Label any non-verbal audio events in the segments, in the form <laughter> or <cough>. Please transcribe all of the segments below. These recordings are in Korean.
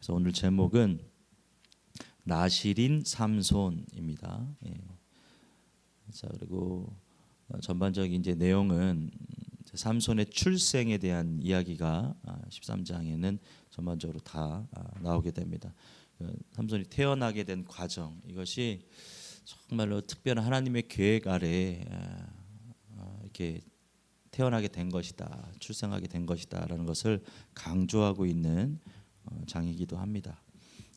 그래서 오늘 제목은 나실인 삼손입니다. 예. 자 그리고 어, 전반적인 이제 내용은 삼손의 출생에 대한 이야기가 13장에는 전반적으로 다 아, 나오게 됩니다. 그 삼손이 태어나게 된 과정 이것이 정말로 특별한 하나님의 계획 아래 아, 아, 이렇게 태어나게 된 것이다, 출생하게 된 것이다라는 것을 강조하고 있는 어, 장이기도 합니다.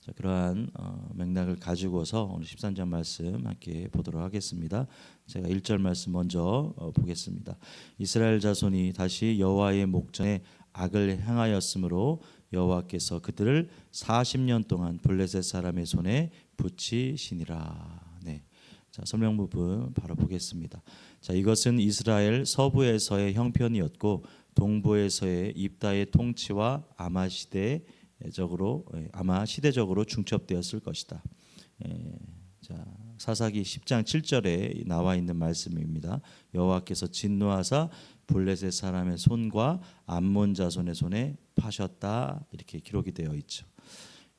자, 그러한 어, 맥락을 가지고서 오늘 13장 말씀 함께 보도록 하겠습니다. 제가 1절 말씀 먼저 어, 보겠습니다. 이스라엘 자손이 다시 여호와의 목전에 악을 행하였으므로 여호와께서 그들을 40년 동안 블레셋 사람의 손에 붙이시니라. 네. 자, 설명 부분 바로 보겠습니다. 자, 이것은 이스라엘 서부에서의 형편이었고 동부에서의 입다의 통치와 아마 시대 적으로 예, 아마 시대적으로 중첩되었을 것이다. 예, 자, 사사기 10장 7절에 나와 있는 말씀입니다. 여호와께서 진노하사 블레셋 사람의 손과 암몬 자손의 손에 파셨다 이렇게 기록이 되어 있죠.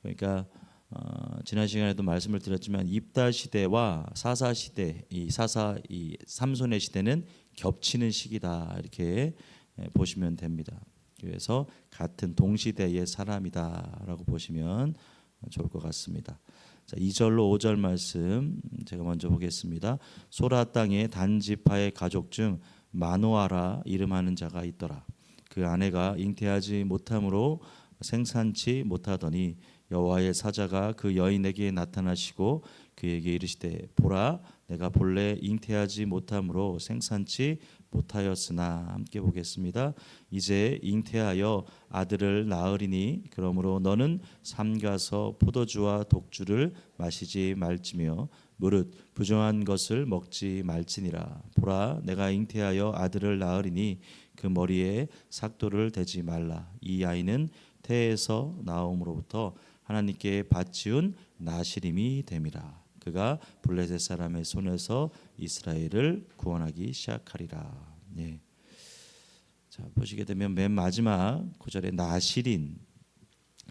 그러니까 어, 지난 시간에도 말씀을 드렸지만 입다 시대와 사사 시대 이 사사 이 삼손의 시대는 겹치는 시기다 이렇게 예, 보시면 됩니다. 그래서 같은 동시대의 사람이다라고 보시면 좋을 것 같습니다. 자, 2절로 5절 말씀 제가 먼저 보겠습니다. 소라 땅에 단지파의 가족 중 마노아라 이름하는 자가 있더라. 그 아내가 잉태하지 못함으로 생산치 못하더니 여호와의 사자가 그 여인에게 나타나시고 그에게 이르시되 보라 내가 본래 잉태하지 못함으로 생산치 못하였으나 함께 보겠습니다. 이제 잉태하여 아들을 낳으리니 그러므로 너는 삼가서 포도주와 독주를 마시지 말지며 무릇 부정한 것을 먹지 말지니라. 보라 내가 잉태하여 아들을 낳으리니 그 머리에 삭도를 대지 말라. 이 아이는 태에서 나옴으로부터 하나님께 바치운 나시림이 됨이라 그가 블레셋 사람의 손에서 이스라엘을 구원하기 시작하리라. 예. 자 보시게 되면 맨 마지막 구절에 나시린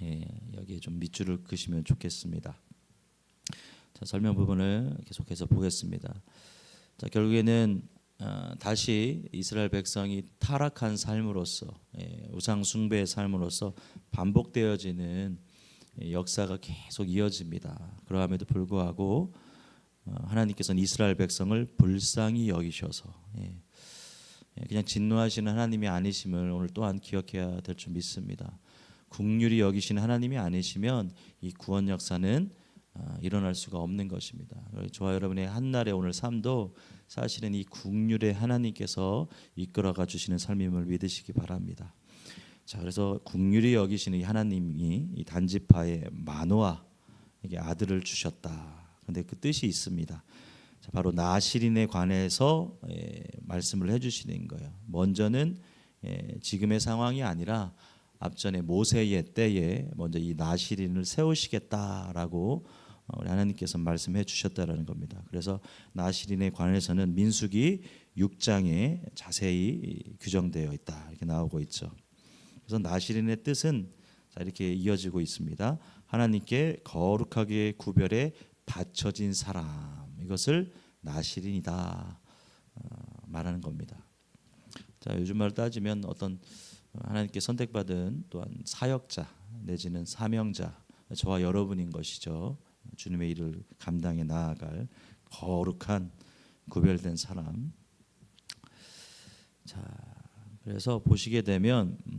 예, 여기에 좀 밑줄을 그시면 좋겠습니다. 자 설명 부분을 계속해서 보겠습니다. 자 결국에는 어, 다시 이스라엘 백성이 타락한 삶으로서 예, 우상 숭배의 삶으로서 반복되어지는 예, 역사가 계속 이어집니다. 그러함에도 불구하고 어, 하나님께서는 이스라엘 백성을 불쌍히 여기셔서 예, 예, 그냥 진노하시는 하나님이 아니심을 오늘 또한 기억해야 될 줄 믿습니다. 국률이 여기시는 하나님이 아니시면 이 구원 역사는 아, 일어날 수가 없는 것입니다. 저와 여러분의 한날의 오늘 삶도 사실은 이 국률의 하나님께서 이끌어가 주시는 삶임을 믿으시기 바랍니다. 자, 그래서 국률이 여기시는 이 하나님이 이 단지파의 마노아에게 아들을 주셨다. 근데 그 뜻이 있습니다. 자, 바로 나시린에 관해서 예, 말씀을 해주시는 거예요. 먼저는 예, 지금의 상황이 아니라 앞전에 모세의 때에 먼저 이 나시린을 세우시겠다라고 어, 우리 하나님께서 말씀해 주셨다라는 겁니다. 그래서 나시린에 관해서는 민수기 6장에 자세히 규정되어 있다 이렇게 나오고 있죠. 그래서 나시린의 뜻은 자 이렇게 이어지고 있습니다. 하나님께 거룩하게 구별해 바쳐진 사람 이것을 나시린이다 어, 말하는 겁니다. 자 요즘 말 따지면 어떤 하나님께 선택받은 또한 사역자 내지는 사명자 저와 여러분인 것이죠. 주님의 일을 감당해 나아갈 거룩한 구별된 사람. 자, 그래서 보시게 되면 음,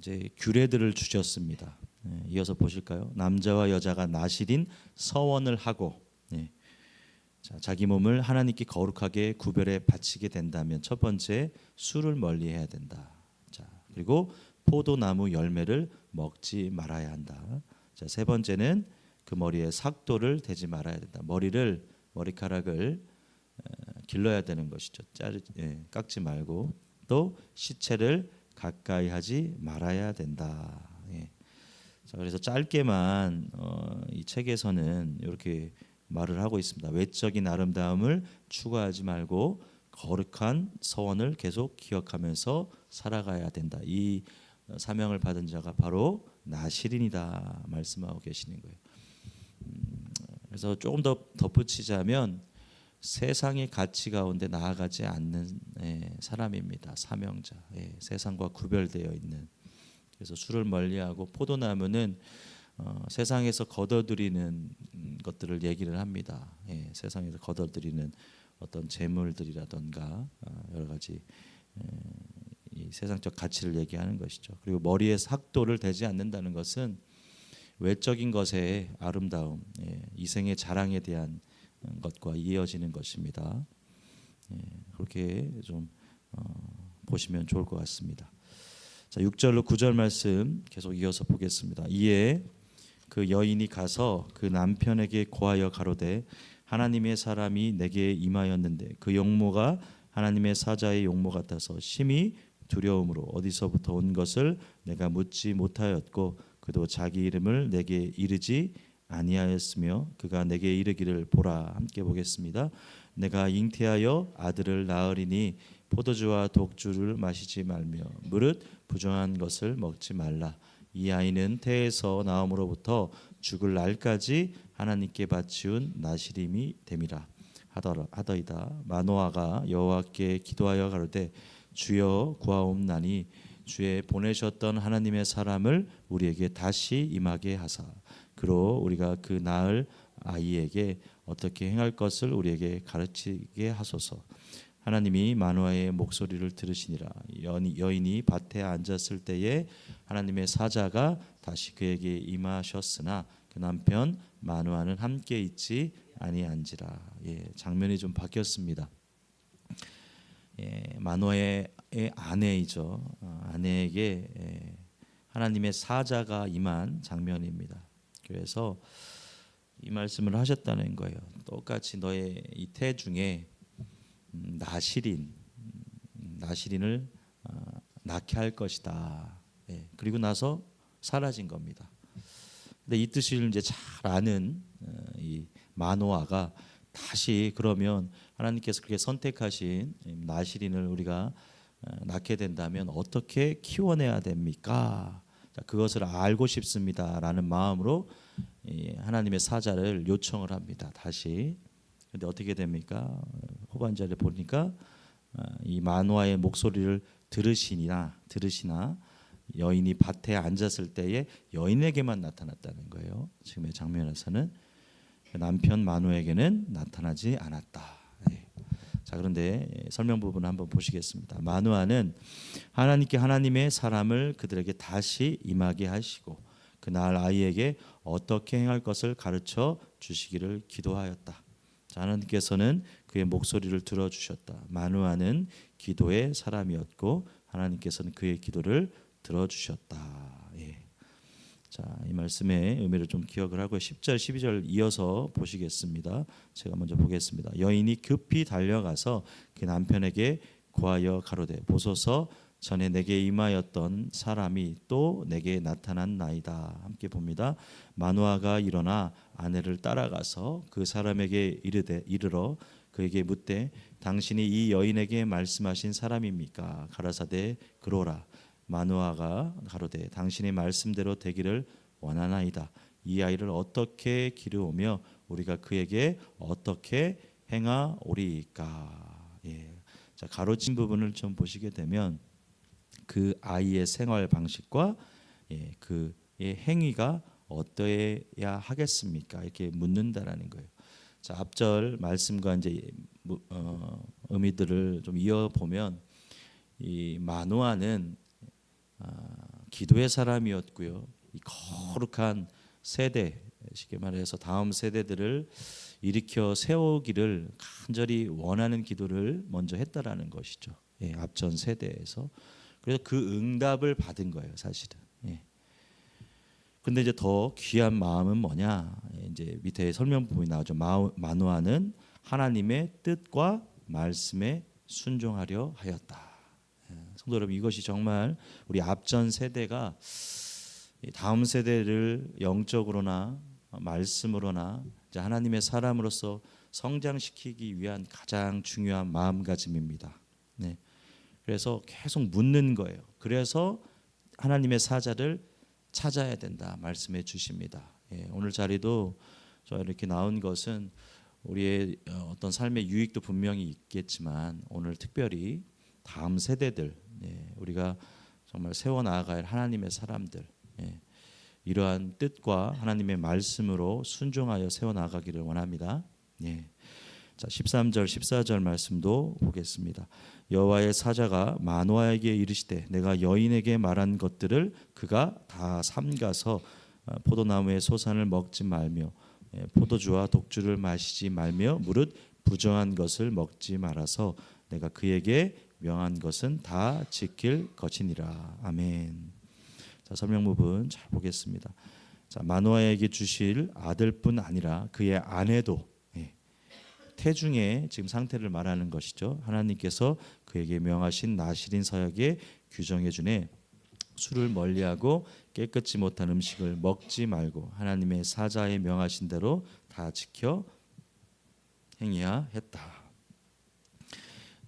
이제 규례들을 주셨습니다. 네, 이어서 보실까요? 남자와 여자가 나실인 서원을 하고 네. 자, 자기 몸을 하나님께 거룩하게 구별해 바치게 된다면 첫 번째 술을 멀리해야 된다. 자, 그리고 포도나무 열매를 먹지 말아야 한다. 자, 세 번째는 그 머리에 삭도를 대지 말아야 된다. 머리를 머리카락을 길러야 되는 것이죠. 자르 예, 깎지 말고 또 시체를 가까이 하지 말아야 된다. 예. 자, 그래서 짧게만 어, 이 책에서는 이렇게 말을 하고 있습니다. 외적인 아름다움을 추구하지 말고 거룩한 서원을 계속 기억하면서 살아가야 된다. 이 사명을 받은 자가 바로 나시린이다 말씀하고 계시는 거예요. 음, 그래서 조금 더 덧붙이자면 세상의 가치 가운데 나아가지 않는 예, 사람입니다. 사명자. 예, 세상과 구별되어 있는. 그래서 술을 멀리하고 포도나무는 어, 세상에서 거둬들이는 음, 것들을 얘기를 합니다. 예, 세상에서 거둬들이는 어떤 재물들이라던가 어, 여러 가지 에, 이 세상적 가치를 얘기하는 것이죠. 그리고 머리에 삭도를 대지 않는다는 것은 외적인 것의 아름다움, 예, 이생의 자랑에 대한 것과 이어지는 것입니다. 예, 그렇게 좀 어, 보시면 좋을 것 같습니다. 자, 6절로 9절 말씀 계속 이어서 보겠습니다. 이에 그 여인이 가서 그 남편에게 고하여 가로되 하나님의 사람이 내게 임하였는데 그 용모가 하나님의 사자의 용모 같아서 심히 두려움으로 어디서부터 온 것을 내가 묻지 못하였고 그도 자기 이름을 내게 이르지 아니하였으며 그가 내게 이르기를 보라 함께 보겠습니다. 내가 잉태하여 아들을 낳으리니 포도주와 독주를 마시지 말며 무릇 부정한 것을 먹지 말라. 이 아이는 태에서 나옴으로부터 죽을 날까지 하나님께 바치운 나시림이 됨이라 하더이다. 마노아가 여호와께 기도하여 가로되 주여 구하옵나니 주의 보내셨던 하나님의 사람을 우리에게 다시 임하게 하사 그로 우리가 그 낳을 아이에게 어떻게 행할 것을 우리에게 가르치게 하소서. 하나님이 마누아의 목소리를 들으시니라 여인이 밭에 앉았을 때에 하나님의 사자가 다시 그에게 임하셨으나 그 남편 마누아는 함께 있지 아니한지라 예, 장면이 좀 바뀌었습니다. 예, 마누아의 아내이죠 어, 아내에게 예, 하나님의 사자가 임한 장면입니다. 그래서 이 말씀을 하셨다는 거예요. 똑같이 너의 이태 중에 음, 나시린 음, 나시린을 어, 낳게 할 것이다. 예, 그리고 나서 사라진 겁니다. 근데 이 뜻을 이제 잘 아는 어, 이 마노아가 다시 그러면 하나님께서 그렇게 선택하신 나시린을 우리가 어, 낳게 된다면 어떻게 키워내야 됩니까? 자, 그것을 알고 싶습니다라는 마음으로 하나님의 사자를 요청을 합니다. 다시. 근데 어떻게 됩니까? 후반절에 보니까 어, 이 마노아의 목소리를 들으시나 들으시나 여인이 밭에 앉았을 때에 여인에게만 나타났다는 거예요. 지금의 장면에서는 남편 마노에게는 나타나지 않았다. 네. 자 그런데 설명 부분 한번 보시겠습니다. 마누아는 하나님께 하나님의 사람을 그들에게 다시 임하게 하시고 그날 아이에게 어떻게 행할 것을 가르쳐 주시기를 기도하였다. 자, 하나님께서는 그의 목소리를 들어 주셨다. 마누아는 기도의 사람이었고 하나님께서는 그의 기도를 들어 주셨다. 예. 자, 이 말씀의 의미를 좀 기억을 하고 10절, 12절 이어서 보시겠습니다. 제가 먼저 보겠습니다. 여인이 급히 달려가서 그 남편에게 고하여 가로되 보소서 전에 내게 임하였던 사람이 또 내게 나타난 나이다. 함께 봅니다. 마누아가 일어나 아내를 따라가서 그 사람에게 이르되 이르러 그에게 묻되 당신이 이 여인에게 말씀하신 사람입니까? 가라사대 그로라. 마누아가 가로되 당신의 말씀대로 되기를 원하나이다. 이 아이를 어떻게 기르오며 우리가 그에게 어떻게 행하오리까? 예. 자 가로진 부분을 좀 보시게 되면 그 아이의 생활 방식과 예, 그의 행위가 어떠해야 하겠습니까? 이렇게 묻는다라는 거예요. 자 앞절 말씀과 이제 어, 의미들을 좀 이어 보면 이 마노아는 아, 기도의 사람이었고요. 이 거룩한 세대 쉽게 말해서 다음 세대들을 일으켜 세우기를 간절히 원하는 기도를 먼저 했다라는 것이죠. 예, 앞전 세대에서 그래서 그 응답을 받은 거예요, 사실은. 예. 근데 이제 더 귀한 마음은 뭐냐? 예, 이제 밑에 설명 부분이 나오죠. 마누아는 하나님의 뜻과 말씀에 순종하려 하였다. 예, 성도 여러분, 이것이 정말 우리 앞전 세대가 다음 세대를 영적으로나 말씀으로나 하나님의 사람으로서 성장시키기 위한 가장 중요한 마음가짐입니다. 그래서 계속 묻는 거예요. 그래서 하나님의 사자를 찾아야 된다 말씀해 주십니다. 예, 오늘 자리도 저 이렇게 나온 것은 우리의 어, 어떤 삶의 유익도 분명히 있겠지만 오늘 특별히 다음 세대들 예, 우리가 정말 세워 할 하나님의 사람들 예, 이러한 뜻과 하나님의 말씀으로 순종하여 세워 나가기를 원합니다. 예. 자, 13절 14절 말씀도 보겠습니다. 여호와의 사자가 마노아에게 이르시되 내가 여인에게 말한 것들을 그가 다 삼가서 어, 포도나무의 소산을 먹지 말며 예, 포도주와 독주를 마시지 말며 무릇 부정한 것을 먹지 말아서 내가 그에게 명한 것은 다 지킬 것이니라. 아멘. 자, 설명 부분 잘 보겠습니다. 자, 마노아에게 주실 아들뿐 아니라 그의 아내도 예, 태중의 지금 상태를 말하는 것이죠. 하나님께서 그에게 명하신 나실인 서약에 규정해 주네 술을 멀리하고 깨끗지 못한 음식을 먹지 말고 하나님의 사자에 명하신 대로 다 지켜 행해야 했다.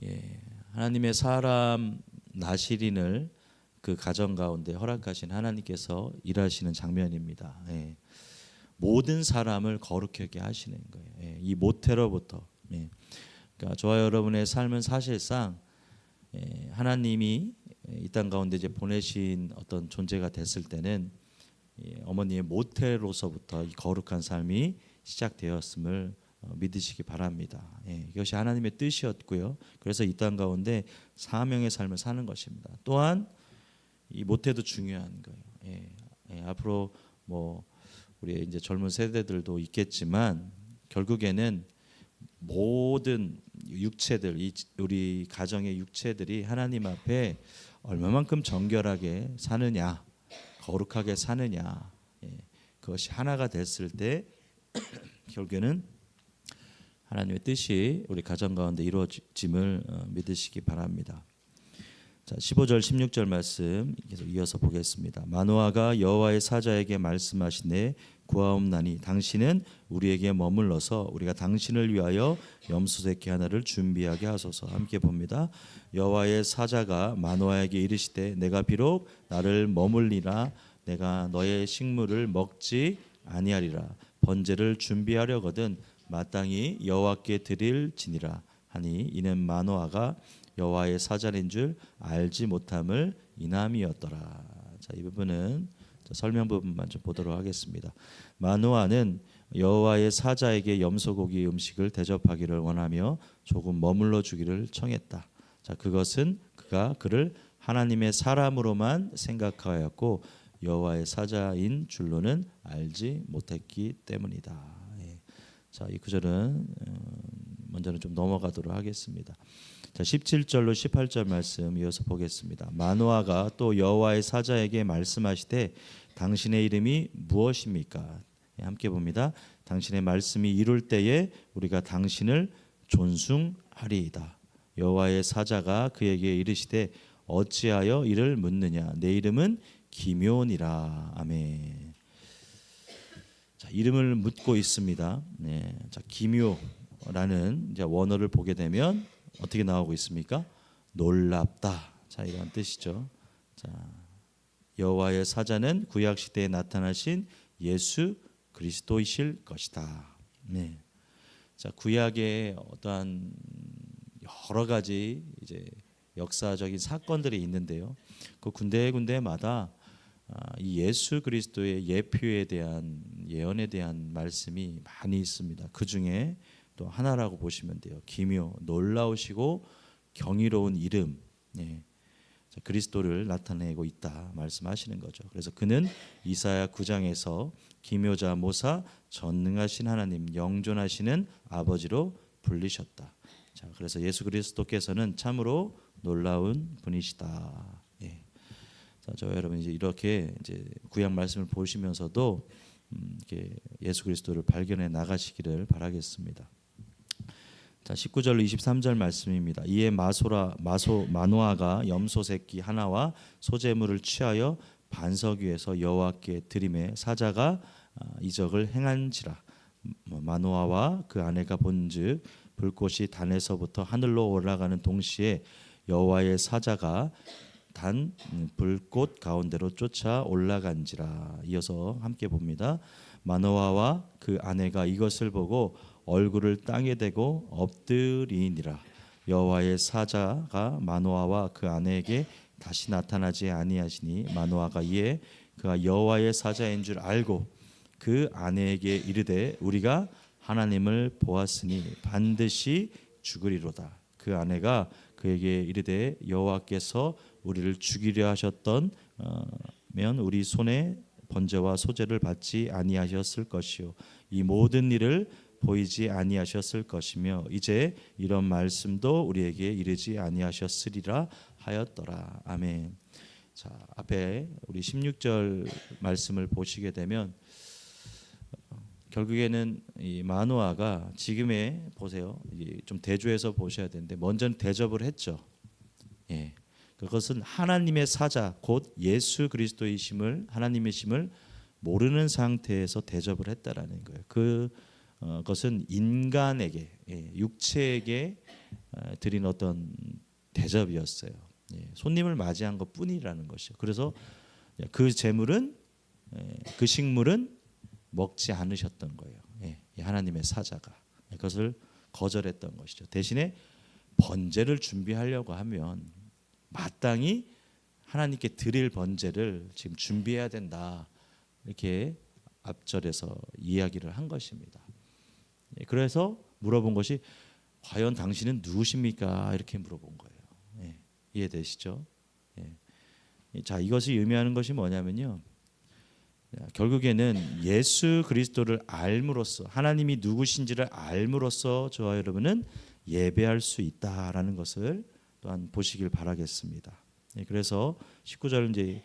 예, 하나님의 사람 나시린을 그 가정 가운데 허락하신 하나님께서 일하시는 장면입니다. 예, 모든 사람을 거룩하게 하시는 거예요. 예, 이 모태로부터. 예, 그러니까 저와 여러분의 삶은 사실상 예, 하나님이 이 땅 가운데 이제 보내신 어떤 존재가 됐을 때는 예, 어머니의 모태로서부터 이 거룩한 삶이 시작되었음을 어, 믿으시기 바랍니다. 예, 이것이 하나님의 뜻이었고요. 그래서 이 땅 가운데 사명의 삶을 사는 것입니다. 또한 이 모태도 중요한 거예요. 예, 예, 앞으로 뭐 우리 이제 젊은 세대들도 있겠지만 결국에는 모든 육체들 이 우리 가정의 육체들이 하나님 앞에 얼마만큼 정결하게 사느냐 거룩하게 사느냐 예, 그것이 하나가 됐을 때 <clears throat> 결국에는 하나님의 뜻이 우리 가정 가운데 이루어짐을 어, 믿으시기 바랍니다. 자, 15절 16절 말씀 계속 이어서 보겠습니다. 마노아가 여호와의 사자에게 말씀하시네 구하옵나니 당신은 우리에게 머물러서 우리가 당신을 위하여 염소 새끼 하나를 준비하게 하소서. 함께 봅니다. 여호와의 사자가 마노아에게 이르시되 내가 비록 나를 머물리라 내가 너의 식물을 먹지 아니하리라 번제를 준비하려거든 마땅히 여호와께 드릴지니라 하니 이는 마노아가 여호와의 사자인 줄 알지 못함을 인함이었더라. 자, 이 부분은 설명 부분만 좀 보도록 하겠습니다. 마노아는 여호와의 사자에게 염소고기 음식을 대접하기를 원하며 조금 머물러 주기를 청했다. 자, 그것은 그가 그를 하나님의 사람으로만 생각하였고 여호와의 사자인 줄로는 알지 못했기 때문이다. 예. 자, 이 구절은 어, 먼저는 좀 넘어가도록 하겠습니다. 자, 17절로 18절 말씀 이어서 보겠습니다. 마노아가 또 여호와의 사자에게 말씀하시되 당신의 이름이 무엇입니까? 예, 함께 봅니다. 당신의 말씀이 이룰 때에 우리가 당신을 존숭하리이다. 여호와의 사자가 그에게 이르시되 어찌하여 이를 묻느냐? 내 이름은 기묘니라. 아멘. 자, 이름을 묻고 있습니다. 네. 자, 기묘라는 원어를 보게 되면 어떻게 나오고 있습니까? 놀랍다. 자, 이런 뜻이죠. 자, 여호와의 사자는 구약 시대에 나타나신 예수 그리스도이실 것이다. 네. 자, 구약의 어떠한 여러 가지 이제 역사적인 사건들이 있는데요. 그 군데 군데마다 아, 이 예수 그리스도의 예표에 대한 예언에 대한 말씀이 많이 있습니다. 그 중에 또 하나라고 보시면 돼요. 기묘, 놀라우시고 경이로운 이름, 예. 그리스도를 나타내고 있다 말씀하시는 거죠. 그래서 그는 이사야 9장에서 기묘자 모사 전능하신 하나님 영존하시는 아버지로 불리셨다. 자, 그래서 예수 그리스도께서는 참으로 놀라운 분이시다. 저 여러분 이제 이렇게 이제 구약 말씀을 보시면서도 음, 이렇게 예수 그리스도를 발견해 나가시기를 바라겠습니다. 자, 19절로 23절 말씀입니다. 이에 마소라 마소 마노아가 염소 새끼 하나와 소재물을 취하여 반석 위에서 여호와께 드림에 사자가 아, 이적을 행한지라 뭐, 마노아와 그 아내가 본즉 불꽃이 단에서부터 하늘로 올라가는 동시에 여호와의 사자가 단 음, 불꽃 가운데로 쫓아 올라간지라. 이어서 함께 봅니다. 마노아와 그 아내가 이것을 보고 얼굴을 땅에 대고 엎드리니라. 여호와의 사자가 마노아와 그 아내에게 다시 나타나지 아니하시니 마노아가 이에 그가 여호와의 사자인 줄 알고 그 아내에게 이르되 우리가 하나님을 보았으니 반드시 죽으리로다. 그 아내가 그에게 이르되 여호와께서 우리를 죽이려 하셨던 어, 면 우리 손에 번제와 소제를 받지 아니하셨을 것이요 이 모든 일을 보이지 아니하셨을 것이며 이제 이런 말씀도 우리에게 이르지 아니하셨으리라 하였더라 아멘. 자 앞에 우리 16절 말씀을 보시게 되면 어, 결국에는 이 마노아가 지금의 보세요 이좀 대조해서 보셔야 되는데 먼저는 대접을 했죠. 예. 그것은 하나님의 사자 곧 예수 그리스도이심을 하나님의 심을 모르는 상태에서 대접을 했다라는 거예요. 그 어, 것은 인간에게 예, 육체에게 어, 드린 어떤 대접이었어요. 예, 손님을 맞이한 것 뿐이라는 것이요. 그래서 그 재물은 예, 그 식물은 먹지 않으셨던 거예요. 예, 이 하나님의 사자가 그것을 거절했던 것이죠. 대신에 번제를 준비하려고 하면 마땅히 하나님께 드릴 번제를 지금 준비해야 된다. 이렇게 앞절에서 이야기를 한 것입니다. 예, 그래서 물어본 것이 과연 당신은 누구십니까? 이렇게 물어본 거예요. 예, 이해되시죠? 예. 자, 이것이 의미하는 것이 뭐냐면요. 자, 결국에는 예수 그리스도를 알므로써 하나님이 누구신지를 알므로써 저와 여러분은 예배할 수 있다라는 것을 또한 보시길 바라겠습니다. 예, 그래서 19절 이제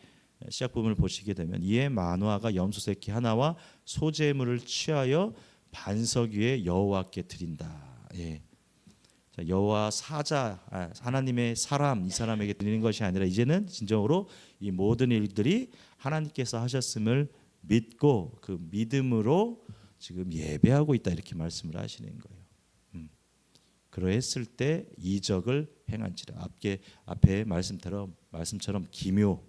시작 부분을 보시게 되면 이에 마노아가 염소 새끼 하나와 소제물을 취하여 반석 위에 여호와께 드린다. 예. 자, 여호와 사자 아, 하나님의 사람 이 사람에게 드리는 것이 아니라 이제는 진정으로 이 모든 일들이 하나님께서 하셨음을 믿고 그 믿음으로 지금 예배하고 있다 이렇게 말씀을 하시는 거예요. 음. 그러했을 때 이적을 행한지라 앞에 앞에 말씀처럼 말씀처럼 기묘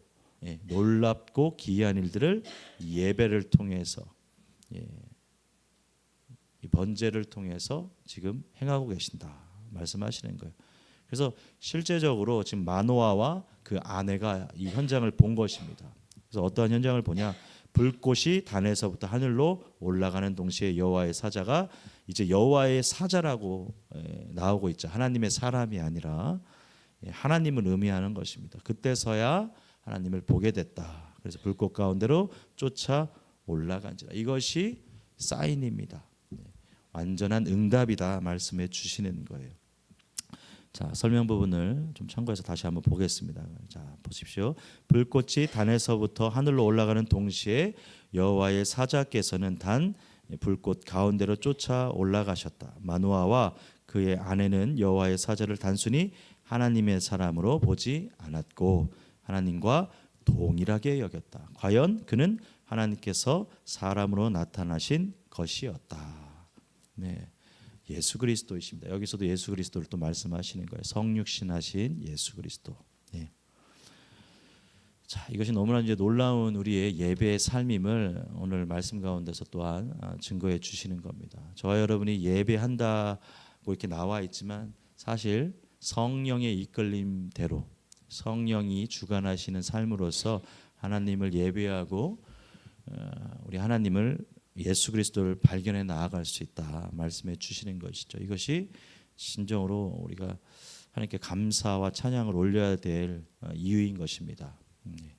예, 놀랍고 기이한 일들을 예배를 통해서 예, 이 번제를 통해서 지금 행하고 계신다 말씀하시는 거예요. 그래서 실제적으로 지금 마노아와 그 아내가 이 현장을 본 것입니다. 그래서 어떠한 현장을 보냐? 불꽃이 단에서부터 하늘로 올라가는 동시에 여호와의 사자가 이제 여호와의 사자라고 에, 나오고 있죠. 하나님의 사람이 아니라 예, 하나님을 의미하는 것입니다. 그때서야 하나님을 보게 됐다. 그래서 불꽃 가운데로 쫓아 올라간지라. 이것이 사인입니다. 네, 완전한 응답이다 말씀해 주시는 거예요. 자 설명 부분을 좀 참고해서 다시 한번 보겠습니다. 자 보십시오. 불꽃이 단에서부터 하늘로 올라가는 동시에 여호와의 사자께서는 단 불꽃 가운데로 쫓아 올라가셨다. 마누아와 그의 아내는 여호와의 사자를 단순히 하나님의 사람으로 보지 않았고 하나님과 동일하게 여겼다. 과연 그는 하나님께서 사람으로 나타나신 것이었다. 네. 예수 그리스도이십니다. 여기서도 예수 그리스도를 또 말씀하시는 거예요. 성육신하신 예수 그리스도. 예. 자, 이것이 너무나 이제 놀라운 우리의 예배의 삶임을 오늘 말씀 가운데서 또한 아, 증거해 주시는 겁니다. 저와 여러분이 예배한다고 이렇게 나와 있지만 사실 성령의 이끌림대로 성령이 주관하시는 삶으로서 하나님을 예배하고 어, 우리 하나님을 예수 그리스도를 발견해 나아갈 수 있다 말씀해 주시는 것이죠. 이것이 진정으로 우리가 하나님께 감사와 찬양을 올려야 될 어, 이유인 것입니다. 음, 네.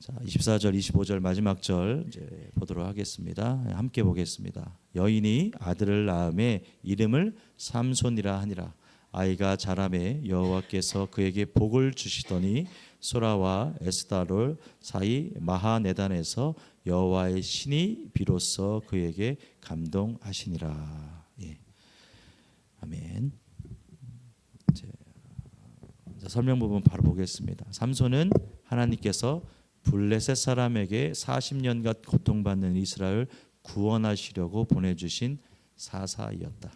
자, 24절, 25절 마지막 절 이제 보도록 하겠습니다. 함께 보겠습니다. 여인이 아들을 낳음에 이름을 삼손이라 하니라. 아이가 자라매 여호와께서 그에게 복을 주시더니 소라와 에스다롤 사이 마하네단에서 여호와의 신이 비로소 그에게 감동하시니라. 예. 아멘. 설명 부분 바로 보겠습니다. 삼손은 하나님께서 블레셋 사람에게 40년간 고통받는 이스라엘 구원하시려고 보내주신 사사이었다.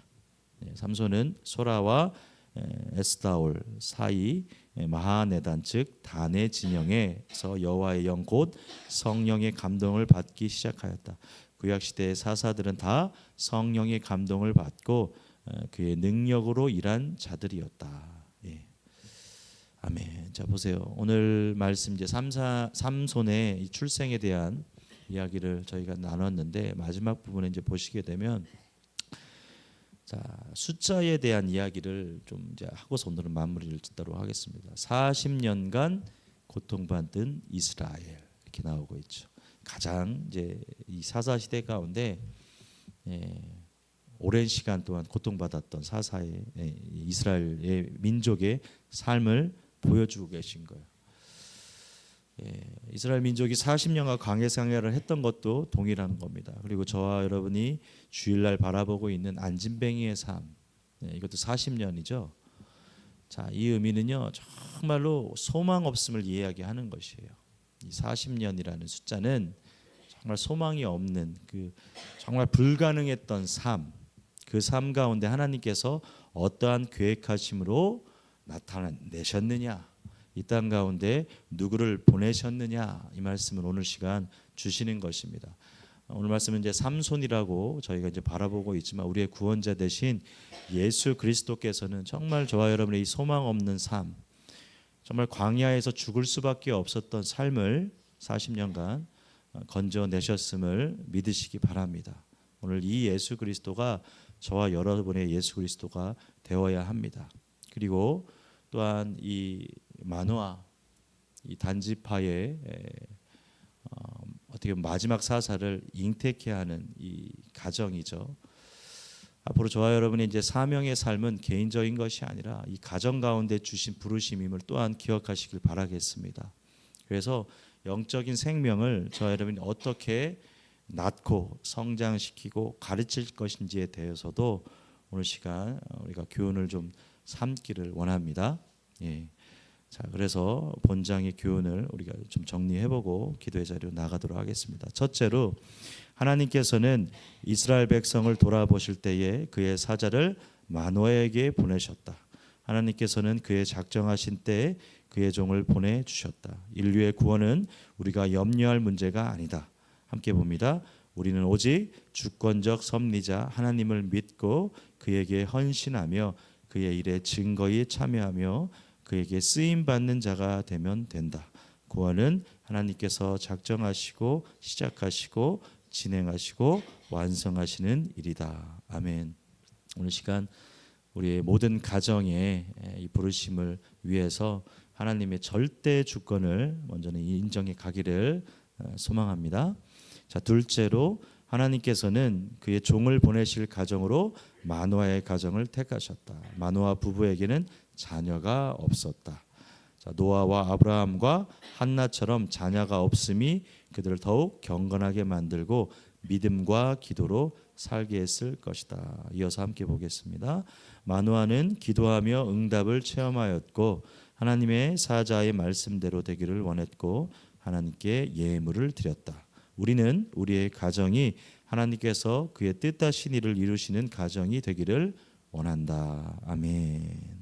예, 삼손은 소라와 에, 에스다올 사이 에, 마하네단 즉 단의 진영에서 여호와의 영 곧 성령의 감동을 받기 시작하였다. 구약 시대의 사사들은 다 성령의 감동을 받고 어, 그의 능력으로 일한 자들이었다. 예. 아멘. 자 보세요. 오늘 말씀 이제 삼사 삼손의 이 출생에 대한 이야기를 저희가 나눴는데 마지막 부분에 이제 보시게 되면 자 숫자에 대한 이야기를 좀 이제 하고서 오늘은 마무리를 짓도록 하겠습니다. 40년간 고통받은 이스라엘 이렇게 나오고 있죠. 가장 이제 이 사사 시대 가운데 예, 오랜 시간 동안 고통받았던 사사의 예, 이 이스라엘의 민족의 삶을 보여주고 계신 거예요. 예, 이스라엘 민족이 40년간 광해 생활을 했던 것도 동일한 겁니다. 그리고 저와 여러분이 주일날 바라보고 있는 안진뱅이의 삶, 예, 이것도 40년이죠. 자, 이 의미는요, 정말로 소망 없음을 이야기하는 것이에요. 이 40년이라는 숫자는 정말 소망이 없는 그 정말 불가능했던 삶, 그 삶 가운데 하나님께서 어떠한 계획하심으로 나타내셨느냐, 이 땅 가운데 누구를 보내셨느냐 이 말씀을 오늘 시간 주시는 것입니다. 오늘 말씀은 이제 삼손이라고 저희가 이제 바라보고 있지만 우리의 구원자 대신 예수 그리스도께서는 정말 저와 여러분의 이 소망 없는 삶, 정말 광야에서 죽을 수밖에 없었던 삶을 40년간 건져내셨음을 믿으시기 바랍니다. 오늘 이 예수 그리스도가 저와 여러분의 예수 그리스도가 되어야 합니다. 그리고 또한 이 만화 이 단지파의 어, 어떻게 마지막 사사를 잉태케 하는 이 가정이죠. 앞으로 저와 여러분의 이제 사명의 삶은 개인적인 것이 아니라 이 가정 가운데 주신 부르심임을 또한 기억하시길 바라겠습니다. 그래서 영적인 생명을 저와 여러분이 어떻게 낳고 성장시키고 가르칠 것인지에 대해서도 오늘 시간 우리가 교훈을 좀 삼기를 원합니다. 예. 자, 그래서 본장의 교훈을 우리가 좀 정리해보고 기도의 자리로 나가도록 하겠습니다. 첫째로 하나님께서는 이스라엘 백성을 돌아보실 때에 그의 사자를 마노에게 보내셨다. 하나님께서는 그의 작정하신 때에 그의 종을 보내 주셨다. 인류의 구원은 우리가 염려할 문제가 아니다. 함께 봅니다. 우리는 오직 주권적 섭리자 하나님을 믿고 그에게 헌신하며 그의 일에 증거히 참여하며 그에게 쓰임 받는 자가 되면 된다. 구원은 하나님께서 작정하시고 시작하시고 진행하시고 완성하시는 일이다. 아멘. 오늘 시간 우리의 모든 가정의 이 부르심을 위해서 하나님의 절대 주권을 먼저는 인정해 가기를 어, 소망합니다. 자, 둘째로 하나님께서는 그의 종을 보내실 가정으로 마노아의 가정을 택하셨다. 마노아 부부에게는 자녀가 없었다. 자, 노아와 아브라함과 한나처럼 자녀가 없음이 그들을 더욱 경건하게 만들고 믿음과 기도로 살게 했을 것이다. 이어서 함께 보겠습니다. 마노아는 기도하며 응답을 체험하였고 하나님의 사자의 말씀대로 되기를 원했고 하나님께 예물을 드렸다. 우리는 우리의 가정이 하나님께서 그의 뜻하신 일을 이루시는 가정이 되기를 원한다. 아멘.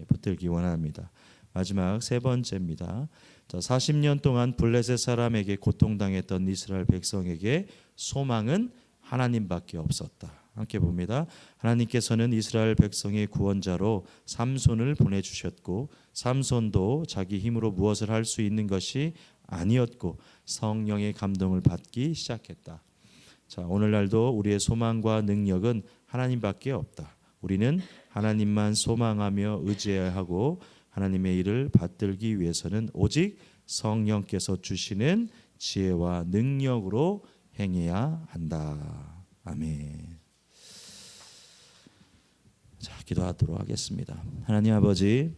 예, 붙들기 원합니다. 마지막 세 번째입니다. 자, 40년 동안 블레셋 사람에게 고통당했던 이스라엘 백성에게 소망은 하나님밖에 없었다. 함께 봅니다. 하나님께서는 이스라엘 백성의 구원자로 삼손을 보내 주셨고 삼손도 자기 힘으로 무엇을 할 수 있는 것이 아니었고 성령의 감동을 받기 시작했다. 자, 오늘날도 우리의 소망과 능력은 하나님밖에 없다. 우리는 하나님만 소망하며 의지해야 하고 하나님의 일을 받들기 위해서는 오직 성령께서 주시는 지혜와 능력으로 행해야 한다. 아멘. 자, 기도하도록 하겠습니다. 하나님 아버지,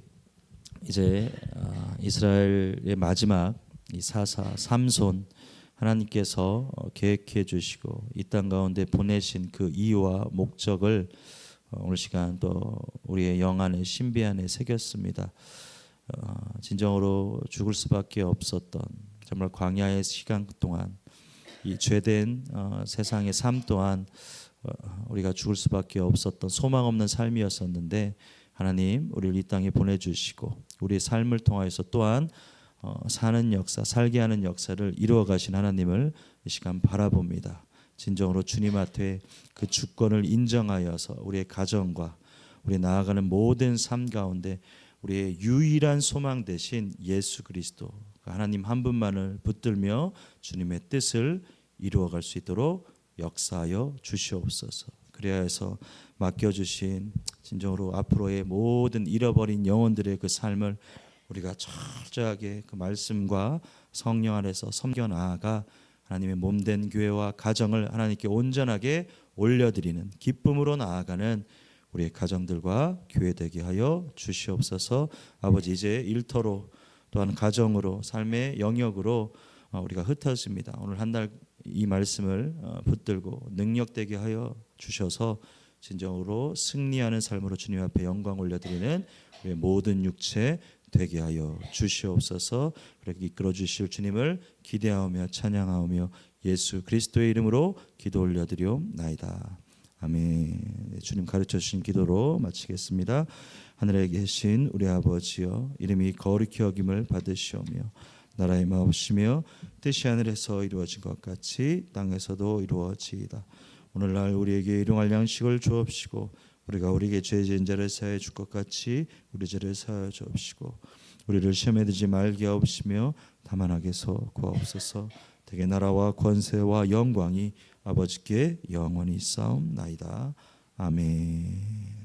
이제 아, 이스라엘의 마지막 이 사사 삼손 하나님께서 어, 계획해 주시고 이 땅 가운데 보내신 그 이유와 목적을 어, 오늘 시간 또 우리의 영 안에 신비 안에 새겼습니다. 어, 진정으로 죽을 수밖에 없었던 정말 광야의 시간 동안 이 죄된 세상의 삶 또한 우리가 죽을 수밖에 없었던 소망 없는 삶이었었는데 하나님 우리를 이 땅에 보내주시고 우리의 삶을 통하여서 또한 어, 사는 역사, 살게 하는 역사를 이루어 가신 하나님을 이 시간 바라봅니다. 진정으로 주님 앞에 그 주권을 인정하여서 우리의 가정과 우리 나아가는 모든 삶 가운데 우리의 유일한 소망 대신 예수 그리스도 그 하나님 한 분만을 붙들며 주님의 뜻을 이루어갈 수 있도록 역사하여 주시옵소서. 그래야 해서 맡겨주신 진정으로 앞으로의 모든 잃어버린 영혼들의 그 삶을 우리가 철저하게 그 말씀과 성령 안에서 섬겨 나아가 하나님의 몸된 교회와 가정을 하나님께 온전하게 올려드리는 기쁨으로 나아가는 우리의 가정들과 교회 되게 하여 주시옵소서. 아버지 이제 일터로 또한 가정으로 삶의 영역으로 어, 우리가 흩어집니다. 오늘 한 달 이 말씀을 어, 붙들고 능력되게 하여 주셔서 진정으로 승리하는 삶으로 주님 앞에 영광 올려드리는 모든 육체 되게 하여 주시옵소서. 그렇게 이끌어 주실 주님을 기대하며 찬양하며 예수 그리스도의 이름으로 기도 올려드리옵나이다. 아멘. 네, 주님 가르쳐 주신 기도로 마치겠습니다. 하늘에 계신 우리 아버지여 이름이 거룩히 여김을 받으시오며 나라의 마옵시며 뜻이 하늘에서 이루어진 것 같이 땅에서도 이루어지이다. 오늘날 우리에게 일용할 양식을 주옵시고 우리가 우리에게 죄 지은 자를 사하여 줄것 같이 우리 죄를 사하여 주옵시고 우리를 시험에 들지 말게 하옵시며 다만 악에서 구하옵소서 대개 나라와 권세와 영광이 아버지께 영원히 싸움나이다. 아멘.